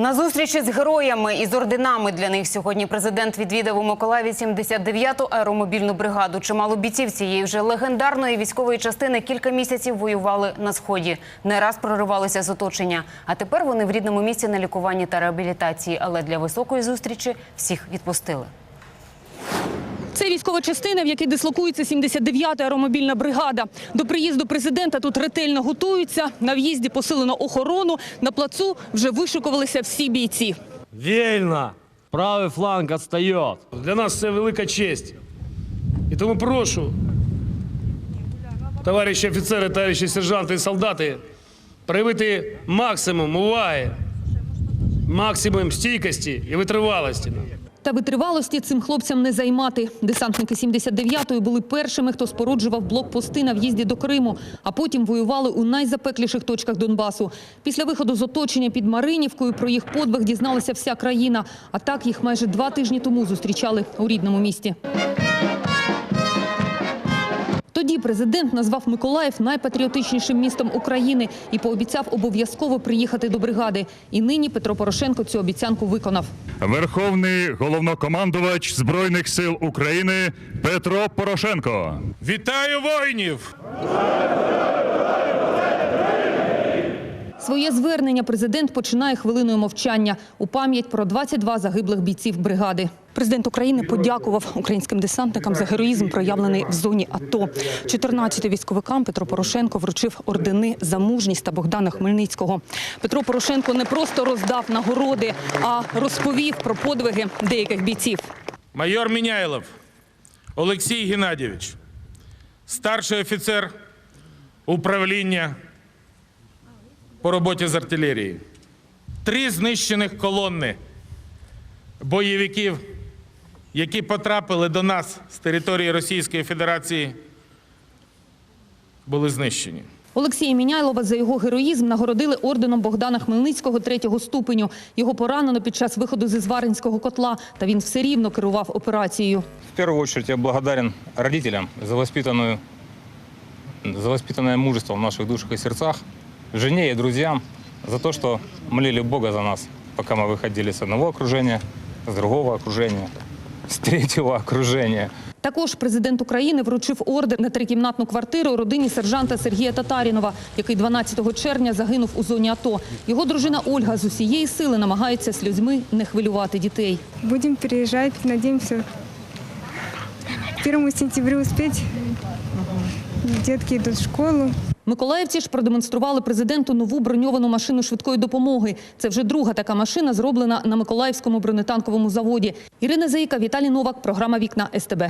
На зустрічі з героями і з орденами для них сьогодні президент відвідав у Миколаєві 79-ту аеромобільну бригаду. Чимало бійців цієї вже легендарної військової частини кілька місяців воювали на сході. Не раз проривалися з оточення. А тепер вони в рідному місці на лікуванні та реабілітації. Але для високої зустрічі всіх відпустили. Це військова частина, в якій дислокується 79-та аеромобільна бригада. До приїзду президента тут ретельно готуються. На в'їзді посилено охорону. На плацу вже вишикувалися всі бійці. Вільно! Правий фланг відстає. Для нас це велика честь. І тому прошу, товариші офіцери, товариші сержанти і солдати, проявити максимум уваги, максимум стійкості і витривалості. Та витривалості цим хлопцям не займати. Десантники 79-ї були першими, хто споруджував блокпости на в'їзді до Криму, а потім воювали у найзапекліших точках Донбасу. Після виходу з оточення під Маринівкою про їх подвиг дізналася вся країна. А так їх майже два тижні тому зустрічали у рідному місті. Тоді президент назвав Миколаїв найпатріотичнішим містом України і пообіцяв обов'язково приїхати до бригади. І нині Петро Порошенко цю обіцянку виконав. Верховний головнокомандувач Збройних сил України Петро Порошенко. Вітаю воїнів! Своє звернення президент починає хвилиною мовчання у пам'ять про 22 загиблих бійців бригади. Президент України подякував українським десантникам за героїзм, проявлений в зоні АТО. 14 військовикам Петро Порошенко вручив ордени за мужність та Богдана Хмельницького. Петро Порошенко не просто роздав нагороди, а розповів про подвиги деяких бійців. Майор Міняйлов Олексій Геннадійович, старший офіцер управління по роботі з артилерії. Три знищених колонни бойовиків, які потрапили до нас з території Російської Федерації, були знищені. Олексія Міняйлова за його героїзм нагородили орденом Богдана Хмельницького третього ступеню. Його поранено під час виходу зі зваринського котла, та він все рівно керував операцією. В первую очередь я благодарен родителям за воспитанную, за воспитанное мужество в наших душах и сердцах, жене и друзьям за то, что молили Бога за нас, пока мы выходили с одного окружения, с другого окружения, с третьего окружения. Також президент України вручив ордер на трикімнатну квартиру родині сержанта Сергія Татарінова, який 12 червня загинув у зоні АТО. Його дружина Ольга з усієї сили намагається сльозьми не хвилювати дітей. Будем переезжать, надеемся, к первому сентября успеть. Детки йдуть в школу. Миколаївці ж продемонстрували президенту нову броньовану машину швидкої допомоги. Це вже друга така машина, зроблена на Миколаївському бронетанковому заводі. Ірина Заїка, Віталій Новак, програма Вікна СТБ.